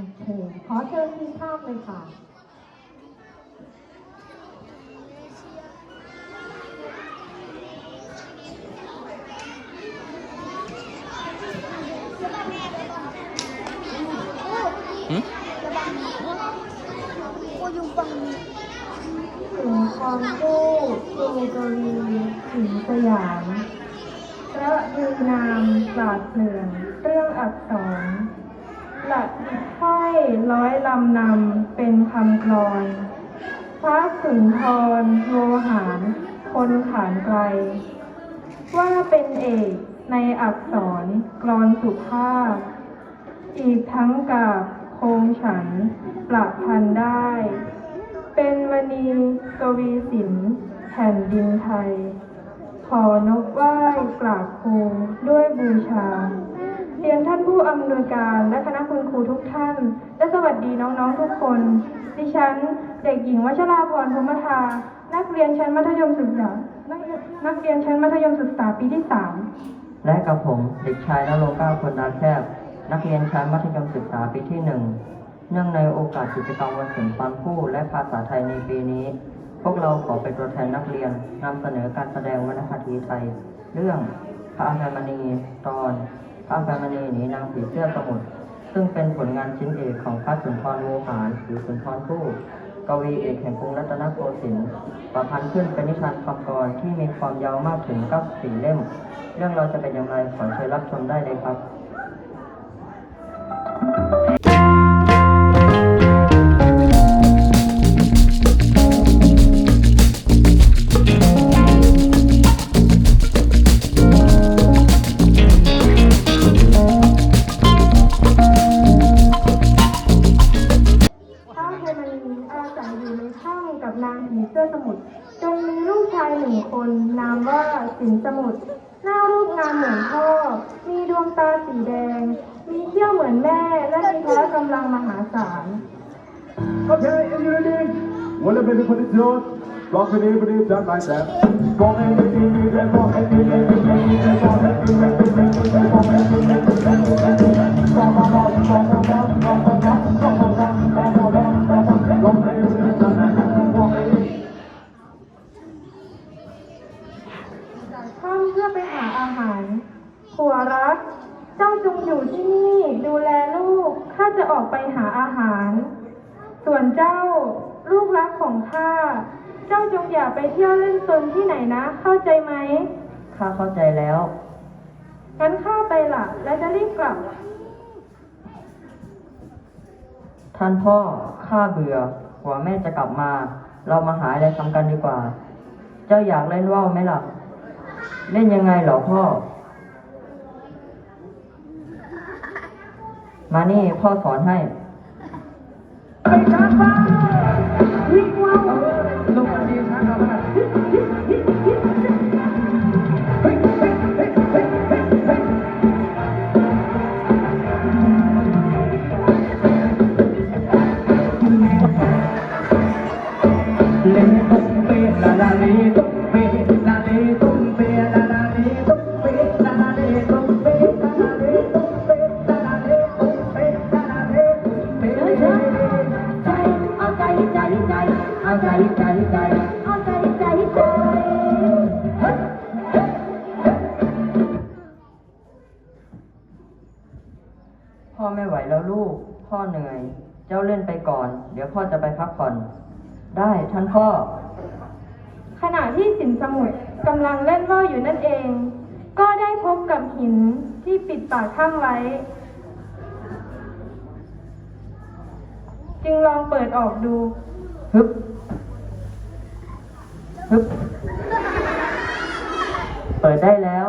โอเคขอเชิญทีมภาพเลยค่ะถึงความคู่ครูกวีสิงสยามพระยืนามปราดเปลื่อนเรื่องอักษร หลักดิบค่อยร้อยลำนำเป็นคำกลอน พระสุนทรโวหารคนขานไกล ว่าเป็นเอกในอักษรกรอนสุภาพ อีกทั้งกับโคงฉันปรับพันได้ เป็นมณีกวีศิลป์แผ่นดินไทย ขอนกไหว้กราบครูด้วยบูชา เรียนท่านผู้อำนวยการและคณะคุณครูทุกท่าน และสวัสดีน้องๆทุกคน ดิฉัน เด็กหญิงวัชราพรพรมทา นักเรียนชั้นมัธยมศึกษา นักเรียนชั้นมัธยมศึกษาปีที่สามและกับผมเด็กชายนรงค์ก้าคนดาแคบ นักเรียนชั้นมัธยมศึกษาปีที่หนึ่งเนื่องในโอกาสกิจกรรมวันศิลป์ฟันผู้และภาษาไทยในปีนี้ พวกเราขอเป็นตัวแทนนักเรียนนำเสนอการแสดงวรรณคดีไทย เรื่องพระอภัยมณีตอน พระอภัยมณีหนีนางผีเสื้อสมุทรซึ่งเป็นผลงานชิ้นเอกของพระสุนทรมูหานหรือสุนทรภู่กวีเอกแห่งกรุงรัตนโกสินทร์ประพันธ์ขึ้นเป็นนิทานคำกรที่มีความยาวมากถึง94เล่ม เรื่องเราจะเป็นอย่างไรขอเชิญรับชมได้เลยครับ ตาสีแดง มีเขี้ยวเหมือนแม่ และมีพละกำลังมหาศาล Okay, if you're ready, well, let me put it down. Rock it, put it down like that. Rock it, rock it, rock it, rock it, rock it, rock it, rock it. ท่านเพื่อไปหาอาหารผัวรัก เจ้าจงอยู่ที่นี่ดูแลลูก ข้าจะออกไปหาอาหาร ส่วนเจ้าลูกรักของข้า เจ้าจงอย่าไปเที่ยวเล่นซนที่ไหนนะ เข้าใจไหม ข้าเข้าใจแล้ว งั้นข้าไปละและจะรีบกลับ ท่านพ่อ ข้าเบื่อ กว่าแม่จะกลับมา เรามาหาอะไรทำกันดีกว่า เจ้าอยากเล่นว่าวไหมล่ะ เล่นยังไงเหรอพ่อ มานี่พ่อสอนให้ Le ไม่ไหวแล้วลูก พ่อเหนื่อย เจ้าเล่นไปก่อน เดี๋ยวพ่อจะไปพักผ่อน ได้ท่านพ่อ ขณะที่สินสมุทรกำลังเล่นว่าวอยู่นั่นเอง ก็ได้พบกับหินที่ปิดปากถ้ำไว้ จึงลองเปิดออกดู ฮึบ ฮึบ เปิดได้แล้ว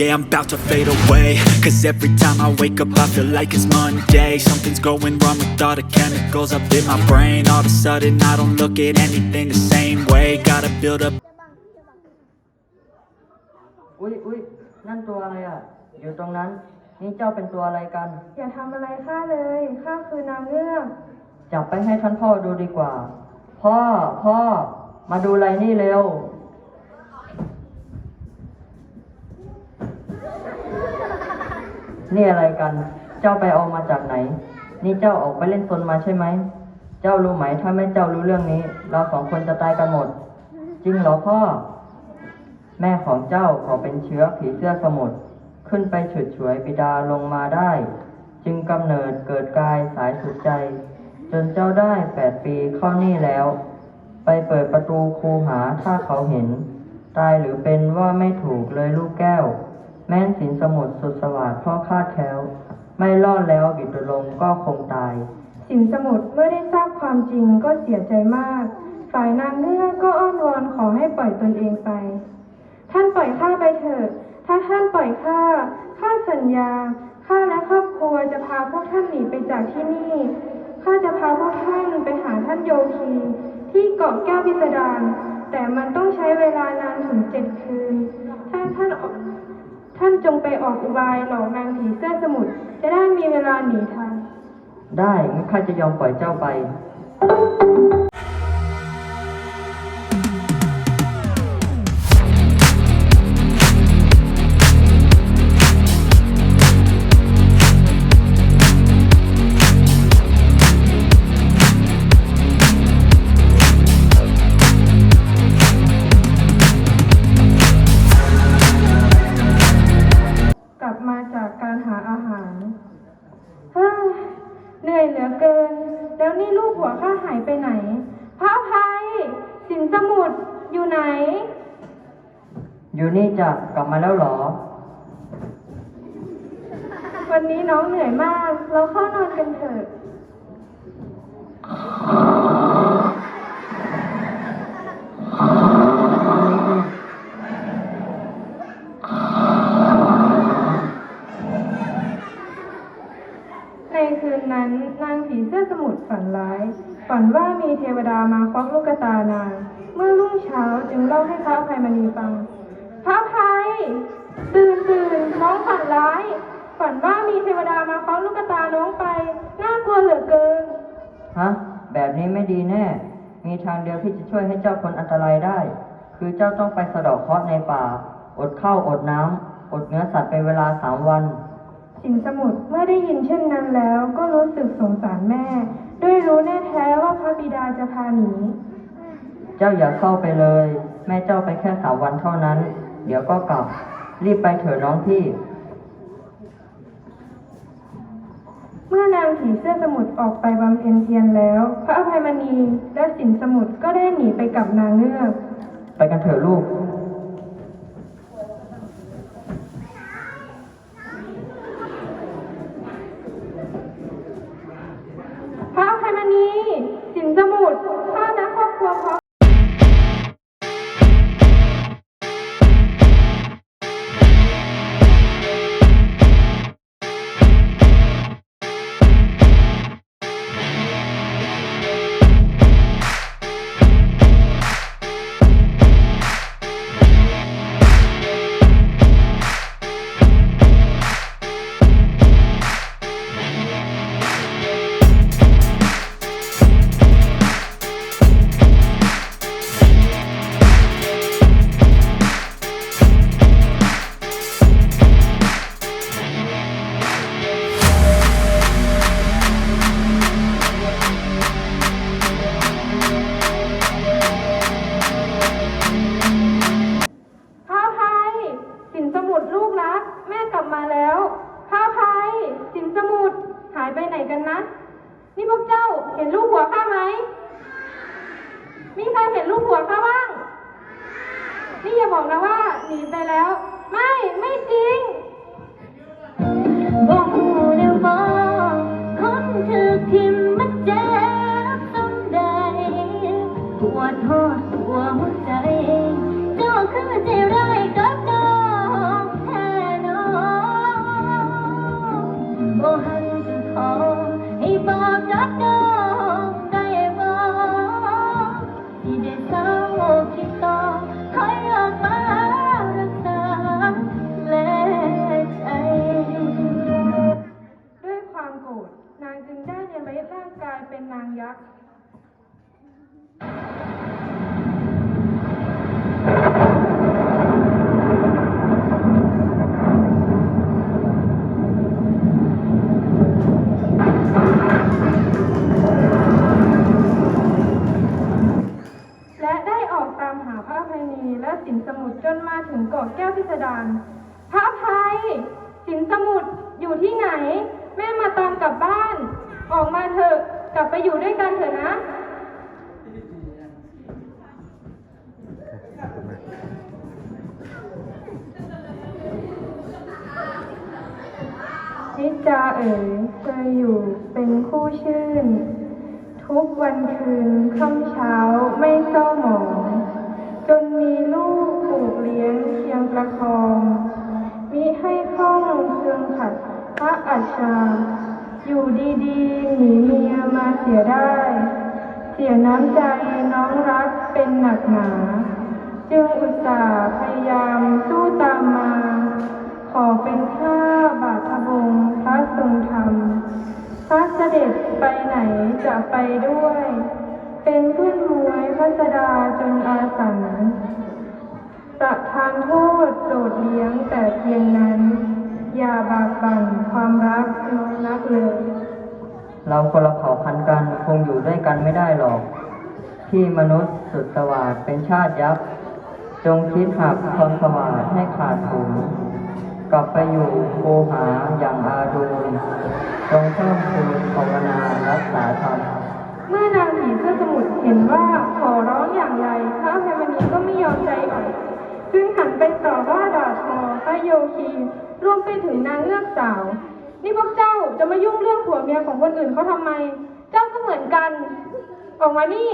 yeah, I'm about to fade away Cause every time I wake up I feel like it's Monday Something's going wrong with all the chemicals up in my brain All of a sudden I don't look at anything the same way Gotta build up อุ๊ยอุ๊ยนั่นตัวอะไรอะ อยู่ตรงนั้น นี่เจ้าเป็นตัวอะไรกัน อย่าทำอะไรข้าเลย ข้าคือนางเงือกจับไปให้ท่านพ่อดูดีกว่า พ่อ พ่อ มาดูอะไรนี่เร็ว นี่อะไรกัน เจ้าไปเอามาจากไหน นี่เจ้าออกไปเล่นซนมาใช่ไหม เจ้ารู้ไหมถ้าไม่เจ้ารู้เรื่องนี้ เราสองคนจะตายกันหมด จริงเหรอพ่อ แม่ของเจ้าขอเป็นเชื้อผีเสื้อสมุทรขึ้นไปฉุดฉวยบิดาลงมาได้ จึงกำเนิดเกิดกายสายสุดใจ จนเจ้าได้แปดปีเข้านี่แล้ว ไปเปิดประตูคูหาถ้าเขาเห็น ตายหรือเป็นว่าไม่ถูกเลยลูกแก้ว แม้นสินสมุทรสุดสวัสดิ์พ่อคาดแคล้ว ไม่รอดแล้วบิดลงก็คงตาย สินสมุทรเมื่อได้ทราบความจริงก็เสียใจมาก ฝ่ายนางเงือกก็อ้อนวอนขอให้ปล่อยตนเองไป ท่านปล่อยข้าไปเถิด ถ้าท่านปล่อยข้า ข้าสัญญา ข้าและครอบครัวจะพาพวกท่านหนีไปจากที่นี่ ข้าจะพาพวกท่านไปหาท่านโยคีที่เกาะแก้วพิสดาร แต่มันต้องใช้เวลานานถึงเจ็ดคืน ถ้าท่าน ท่านจงไปออกอุบายหลอกนางผีเสื้อสมุทรจะได้มีเวลาหนีทัน ได้งั้นข้าจะยอมปล่อยเจ้าไป เหนื่อยเหลือเกิน แล้วนี่ลูกหัวข้าหายไปไหน พระอภัยสินสมุทรอยู่ไหน อยู่นี่จ้ะกลับมาแล้วเหรอ วันนี้น้องเหนื่อยมาก เราเข้านอนกันเถอะ คืนนั้น นางผีเสื้อสมุทรฝันร้าย ฝันว่ามีเทวดามาควักลูกตานาง เมื่อรุ่งเช้าจึงเล่าให้พระอภัยมณีฟัง พระอภัยตื่นตื่นน้องฝันร้าย ฝันว่ามีเทวดามาควักลูกตาน้องไป น่ากลัวเหลือเกิน ฮะ แบบนี้ไม่ดีแน่ มีทางเดียวที่จะช่วยให้เจ้าพ้นอันตรายได้ คือเจ้าต้องไปสะเดอกเคราะห์ในป่า อดข้าวอดน้ำอดเนื้อสัตว์เป็นเวลาสามวัน สินสมุทรเมื่อได้ยินเช่นนั้นแล้ว ก็รู้สึกสงสารแม่ ด้วยรู้แน่แท้ว่าพระบิดาจะพาหนี เจ้าอย่าเข้าไปเลย แม่เจ้าไปแค่สามวันเท่านั้น เดี๋ยวก็กลับ รีบไปเถอะน้องพี่ เมื่อนางผีเสื้อสมุทรออกไปบำเพ็ญเพียรแล้ว พระอภัยมณีและสินสมุทรก็ได้หนีไปกับนางเงือก ไปกันเถอะลูก ออกตามหาพระภัยนีและสินสมุทรจนมาถึงเกาะแก้วพิสดารพระภัยสินสมุทรอยู่ที่ไหน แม่มาตามกลับบ้าน ออกมาเถอะกลับไปอยู่ด้วยกันเถอะนะนิจาเอ๋ยเคยอยู่เป็นคู่ชื่น ทุกวันคืนค่ำเช้าไม่เศร้าหมอง จนมีลูกปลูกเลี้ยงเคียงประคองมิให้ข้องเคืองขัดพระอัจฉาอยู่ดีๆหนีเมียมาเสียได้ เสียน้ำใจน้องรักเป็นหนักหนา จึงอุตส่าห์พยายามสู้ตามมา ขอเป็นข้าบาทบงพระทรงธรรม สด็จไปไหนจะไปด้วย เป็นเพื่อนมวยพระสดาจนอาสันประทานโทษโปรดเลี้ยงแต่เพียงนั้น อย่าบากบั่นความรักน้อยนักเลย เราคนละเผ่าพันธุ์กันคงอยู่ด้วยกันไม่ได้หรอก ที่มนุษย์สุดสวาดเป็นชาติยักษ์ จงคิดหักความสวาดให้ขาดถู กลับไปอยู่โคหาอย่างอาดูลจงเพิ่มคูณภาวนารักษาธรรมเมื่อนางผีเสื้อสมุทรเห็นว่าขอร้องอย่างไรพระอภัยมณีก็ไม่ยอมใจอ่อนจึงหันไปต่อว่าด่าทอพระโยคีรวมไปถึงนางเงือกสาว นี่พวกเจ้าจะมายุ่งเรื่องผัวเมียของคนอื่นเขาทำไม เจ้าก็เหมือนกัน ออกมานี่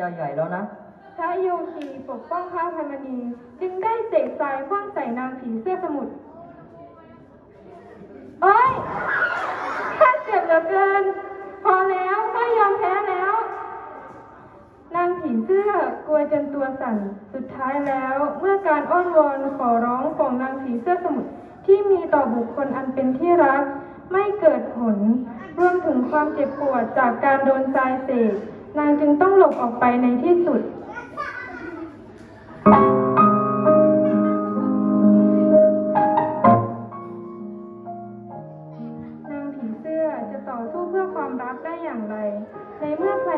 จ้าชักยาใหญ่แล้วนะ พระโยคีปกป้องพระอภัยมณีจึงได้เสกทรายคว้างใส่นางผีเสื้อสมุทรเอ้ยข้าเจ็บเหลือเกิน พอแล้วข้ายอมแพ้แล้ว นางผีเสื้อกลัวจนตัวสั่น สุดท้ายแล้ว เมื่อการอ้อนวอนขอร้องของนางผีเสื้อสมุทรที่มีต่อบุคคลอันเป็นที่รัก ไม่เกิดผล รวมถึงความเจ็บปวดจากการโดนทรายเสก นางจึงต้องหลบออกไปในที่สุดนางผีเสื้อจะต่อสู้เพื่อความรักได้อย่างไรในเมื่อใคร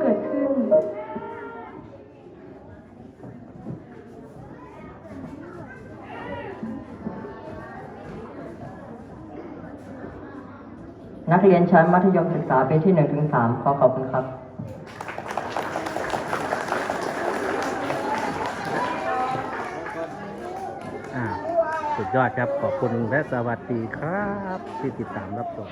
เกิดขึ้น นักเรียนชั้นมัธยมศึกษาปีที่1ถึง3ขอขอบคุณครับอ่าสุดยอดครับ ขอบคุณและสวัสดีครับ ที่ติดตามรับชม